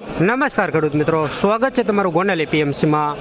નમસ્કાર ખેડૂત મિત્રો. સ્વાગત છે તમારું ગોંડલ એપીએમસીમાં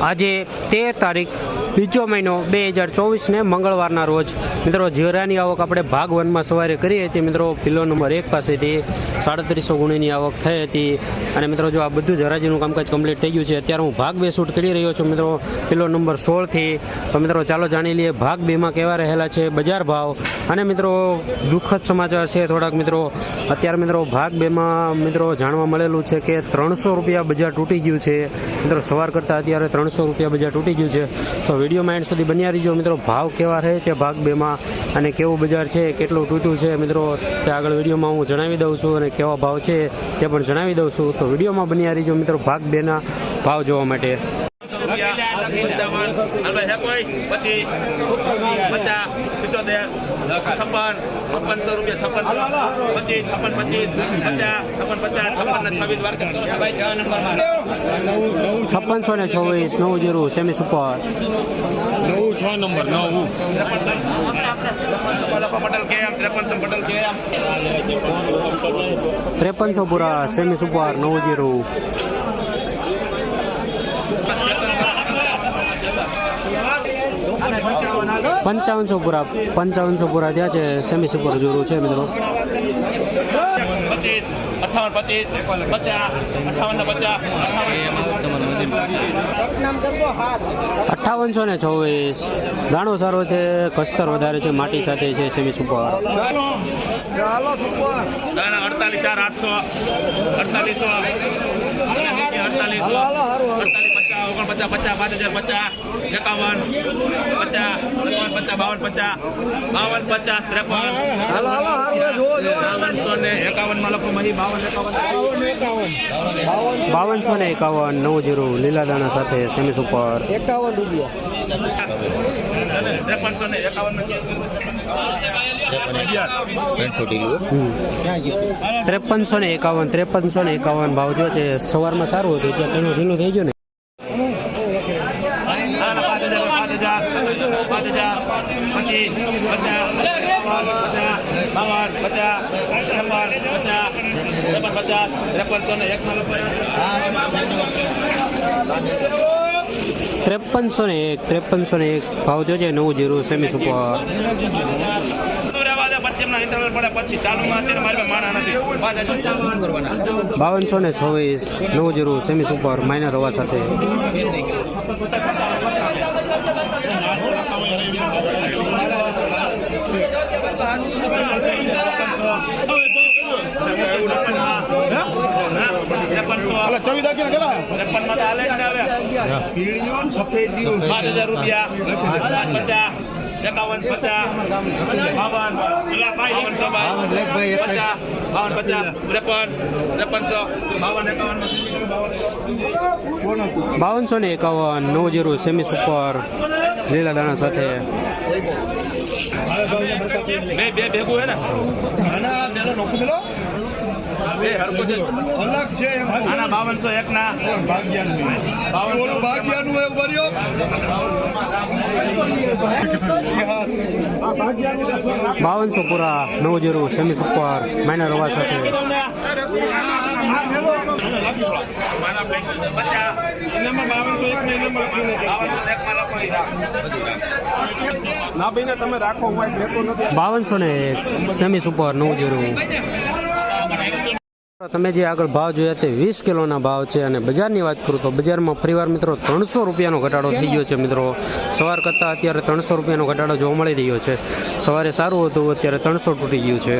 આજે તેર તારીખ બીજો મહિનો બે હજાર ચોવીસને મંગળવારના રોજ. મિત્રો જીરાની આવક આપણે ભાગ વનમાં સવારે કરી હતી. મિત્રો પિલ્લો નંબર એક પાસેથી સાડત્રીસો ગુણીની આવક થઈ હતી. અને મિત્રો, જો આ બધું જરાજીનું કામકાજ કમ્પ્લીટ થઈ ગયું છે, અત્યારે હું ભાગ બે શૂટ કરી રહ્યો છું. મિત્રો પિલ્લો નંબર સોળથી. તો મિત્રો, ચાલો જાણી લઈએ ભાગ બેમાં કેવા રહેલા છે બજાર ભાવ. અને મિત્રો, દુઃખદ સમાચાર છે થોડાક, મિત્રો. અત્યારે મિત્રો, ભાગ બેમાં મિત્રો જાણવા મળેલું છે કે ત્રણસો રૂપિયા બજાર તૂટી ગયું છે. મિત્રો, સવાર કરતાં અત્યારે ત્રણસો રૂપિયા બજાર તૂટી ગયું છે. તો વિડીયોમાં એન્ડ સુધી બન્યા રહીજો. મિત્રો, ભાવ કેવા રહે છે ભાગ બેમાં અને કેવું બજાર છે, કેટલું તૂટ્યું છે? મિત્રો, તે આગળ વિડીયોમાં હું જણાવી દઉં છું અને કેવા ભાવ છે તે પણ જણાવી દઉં છું. તો વિડીયોમાં બન્યા રહીજો. મિત્રો, ભાગ બેના ભાવ જોવા માટે. પંચાવન હલવાઈ હેકોઈ પછી પચાસ પિચોતેર છપ્પન છપ્પનસો રૂપિયા છપ્પન પચીસ છપ્પન પચીસ પચાસ છપ્પન પચાસ છપ્પન ને છવ્વીસ વાર છપ્પનસો ને ચોવીસ નવું જીરું સેમી સુપર. નવું છ નંબર નવું. ત્રેપનસો પૂરા સેમી સુપર નવું જીરું. પંચાવનસો પૂરા પંચાવનસો પૂરા થયા છે સેમી સુપર જોરું છે મિત્રો. પચીસ અઠાવન પચીસ પચાસ અઠાવન ને ચોવીસ દાણો સારો છે કસ્તર વધારે છે માટી સાથે છે સેમી સુપર. અડતાલીસ ચાર આઠસો અડતાલીસો અડતાલીસ. પચાસ ઓગણપચાસ પચાસ પાંચ હજાર પચાસ એકાવન પચાસ એકાવન પચાસ બાવન પચાસ બાવન પચાસ ત્રેપન બાવનસો ને એકાવનમાં લખો મહી બાવન એકાવન બાવનસો ને એકાવન નવ જીરો લીલા દાણા સાથે સેમી સુપર ત્રેપનસો ને એકાવન ત્રેપનસો ને એકાવન ત્રેપનસો ને એકાવન ભાવ જો છે સવારમાં સારું હતું ત્યાં ઘણું ઢીલું થઈ ગયું ને પાંચ હજાર પાંચ હજાર પાંચ પછી બધા બાવન પચાસ છપ્પન પચાસ ત્રેપન પચાસ ત્રેપનસો ને એક ત્રેપનસો ને એક ત્રેપનસો ને એક. ભાવ જોજે નવું જીરું સેમી સુપર. બાવનસો ને છવ્વીસ નવું જીરું સેમી સુપર માઇનર હોવા સાથે. ચોવીસ દાખલા કેટલા ત્રેપનમાં તો હાલે જ ને હવે પાંચ હજાર રૂપિયા પાંચ પચાસ એકાવન પચાસ બાવન પેલા ભાઈ બાવનસો બાવન પચાસ બાવન પચાસ ત્રેપન ત્રેપનસો બાવન એકાવન બાવનસો ને એકાવન નવ જીરો સેમી સુપર લીલા દાણા સાથે. બે બે ભેગું હે ને? પેલો હરકું છે અલગ છે આના બાવનસો એક ના બાવનસો ભાગ્યાનું એવું ભર્યો બાવનસો પૂરા નવ જીરું સેમી સુપર માઇનર રવા સાથે. બાવનસો ને એક ના ભાઈ તમે રાખો હું આ લેતો નથી બાવનસો ને એક સેમી સુપર નવ જીરું. તમે જે આગળ ભાવ જોયા તે વીસ કિલોના ભાવ છે અને બજારની વાત કરું તો બજારમાં ફરીવાર મિત્રો ત્રણસો રૂપિયાનો ઘટાડો થઈ ગયો છે મિત્રો. સવાર કરતાં અત્યારે ત્રણસો રૂપિયાનો ઘટાડો જોવા મળી રહ્યો છે. સવારે સારું હતું, અત્યારે ત્રણસો તૂટી ગયું છે.